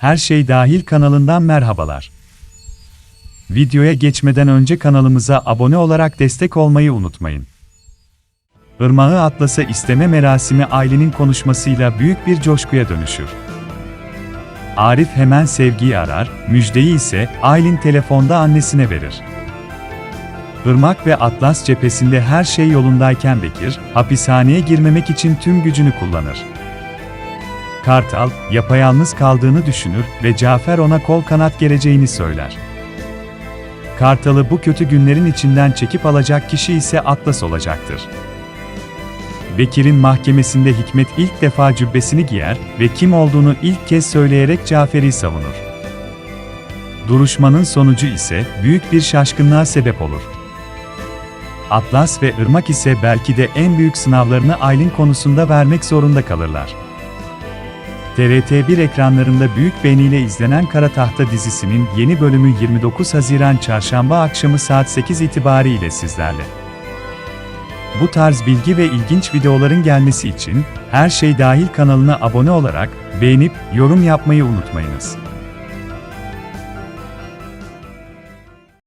Her Şey Dahil kanalından merhabalar. Videoya geçmeden önce kanalımıza abone olarak destek olmayı unutmayın. Irmağı Atlas'a isteme merasimi ailenin konuşmasıyla büyük bir coşkuya dönüşür. Arif hemen Sevgi'yi arar, müjdeyi ise Aylin telefonda annesine verir. Irmak ve Atlas cephesinde her şey yolundayken Bekir, hapishaneye girmemek için tüm gücünü kullanır. Kartal, yapayalnız kaldığını düşünür ve Cafer ona kol kanat geleceğini söyler. Kartal'ı bu kötü günlerin içinden çekip alacak kişi ise Atlas olacaktır. Bekir'in mahkemesinde Hikmet ilk defa cübbesini giyer ve kim olduğunu ilk kez söyleyerek Cafer'i savunur. Duruşmanın sonucu ise büyük bir şaşkınlığa sebep olur. Atlas ve Irmak ise belki de en büyük sınavlarını Aylin konusunda vermek zorunda kalırlar. TRT1 ekranlarında büyük beğeniyle izlenen Kara Tahta dizisinin yeni bölümü 29 Haziran Çarşamba akşamı saat 8 itibariyle sizlerle. Bu tarz bilgi ve ilginç videoların gelmesi için Her Şey Dahil kanalına abone olarak beğenip yorum yapmayı unutmayınız.